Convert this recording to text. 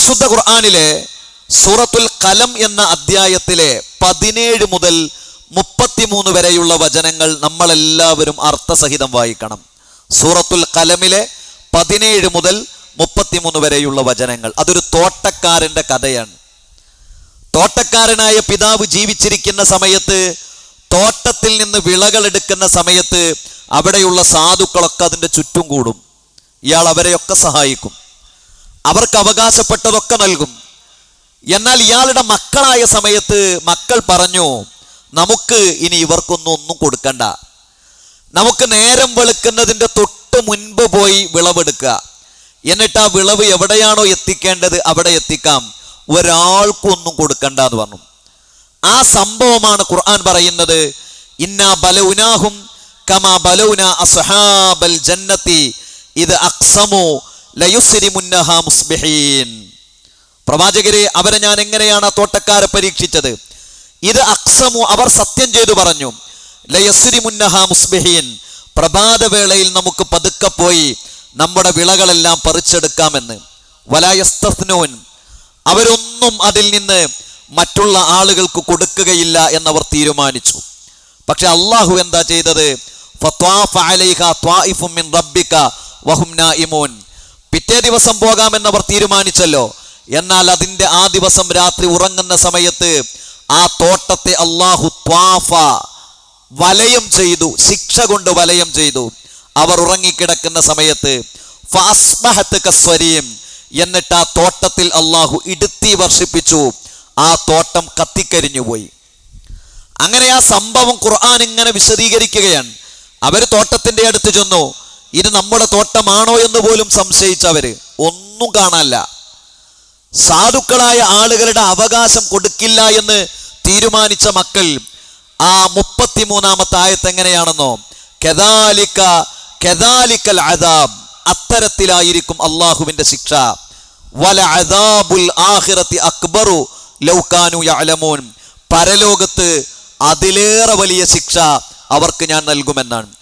വിശുദ്ധ ഖുർആാനിലെ സൂറത്തുൽ കലം എന്ന അധ്യായത്തിലെ പതിനേഴ് മുതൽ മുപ്പത്തിമൂന്ന് വരെയുള്ള വചനങ്ങൾ നമ്മളെല്ലാവരും അർത്ഥസഹിതം വായിക്കണം. സൂറത്തുൽ കലമിലെ പതിനേഴ് മുതൽ മുപ്പത്തിമൂന്ന് വരെയുള്ള വചനങ്ങൾ. അതൊരു തോട്ടക്കാരന്റെ കഥയാണ്. തോട്ടക്കാരനായ പിതാവ് ജീവിച്ചിരിക്കുന്ന സമയത്ത് തോട്ടത്തിൽ നിന്ന് വിളകൾ എടുക്കുന്ന സമയത്ത് അവിടെയുള്ള സാധുക്കളൊക്കെ അതിന്റെ ചുറ്റും കൂടും. ഇയാൾ അവരെയൊക്കെ സഹായിക്കും. അവർക്ക് അവകാശപ്പെട്ടതൊക്കെ നൽകും. എന്നാൽ ഇയാളുടെ മക്കളായ സമയത്ത് മക്കൾ പറഞ്ഞു നമുക്ക് ഇനി ഇവർക്കൊന്നും ഒന്നും കൊടുക്കണ്ട. നമുക്ക് നേരം വെളുക്കുന്നതിന്റെ തൊട്ട് മുൻപ് പോയി വിളവെടുക്കുക. എന്നിട്ട് ആ വിളവ് എവിടെയാണോ എത്തിക്കേണ്ടത് അവിടെ എത്തിക്കാം. ഒരാൾക്കും ഒന്നും കൊടുക്കണ്ട എന്ന് പറഞ്ഞു. ആ സംഭവമാണ് ഖുർആൻ പറയുന്നത് ഇന്നാ ബലൗനാഹും കമാ ബലൗന അസഹാബൽ ജന്നത്തി ഇത് അക്സമു പ്രവാചകരെ അവരെ ഞാൻ എങ്ങനെയാണ് ആ തോട്ടക്കാരെ പരീക്ഷിച്ചത്? ഇത് അക്സമു അവർ സത്യം ചെയ്തു പറഞ്ഞു. ലയസ്രി മുന്നഹ മുസ്ബിഹീൻ പ്രഭാതവേളയിൽ നമുക്ക് പതുക്കെ പോയി നമ്മുടെ വിളകളെല്ലാം പറിച്ചെടുക്കാമെന്ന്. വലായസ്തഫ്നൂൻ അവരൊന്നും അതിൽ നിന്ന് മറ്റുള്ള ആളുകൾക്ക് കൊടുക്കുകയില്ല എന്നവർ തീരുമാനിച്ചു. പക്ഷെ അള്ളാഹു എന്താ ചെയ്തത്? ഫത്വാഫ അലൈഹ ത്വാഇഫും മിൻ റബ്ബിക വഹും നായിമൂൻ പിറ്റേ ദിവസം പോകാമെന്നവർ തീരുമാനിച്ചല്ലോ. എന്നാൽ അതിന്റെ ആ ദിവസം രാത്രി ഉറങ്ങുന്ന സമയത്ത് ആ തോട്ടത്തെ അള്ളാഹു ത്വാഫ വലയം ചെയ്തു ശിക്ഷ കൊണ്ട് വലയം ചെയ്തു. അവർ ഉറങ്ങിക്കിടക്കുന്ന സമയത്ത് ഫാസ്മഹത്ത് കസ്വരീം എന്നിട്ട് ആ തോട്ടത്തിൽ അള്ളാഹു ഇടുത്തി വർഷിപ്പിച്ചു. ആ തോട്ടം കത്തിക്കരിഞ്ഞുപോയി. അങ്ങനെ ആ സംഭവം ഖുർആൻ ഇങ്ങനെ വിശദീകരിക്കുകയാണ്. അവർ തോട്ടത്തിന്റെ അടുത്ത് ചെന്നു. ഇത് നമ്മുടെ തോട്ടമാണോ എന്ന് പോലും സംശയിച്ചവര് ഒന്നും കാണാനല്ല. സാധുക്കളായ ആളുകളുടെ അവകാശം കൊടുക്കില്ല എന്ന് തീരുമാനിച്ച മക്കൾ ആ മുപ്പത്തിമൂന്നാമത്തെ ആയത്ത് എങ്ങനെയാണെന്നോ കെതാലിക്ക കെതാലിക്കൽ അദാബ്. അത്തരത്തിലായിരിക്കും അള്ളാഹുവിന്റെ ശിക്ഷ. വല അദാബുൽ ആഹിറത്തി അക്ബറു ലൗകാനു യഅലമൂൻ. പരലോകത്ത് അതിലേറെ വലിയ ശിക്ഷ അവർക്ക് ഞാൻ നൽകുമെന്നാണ്.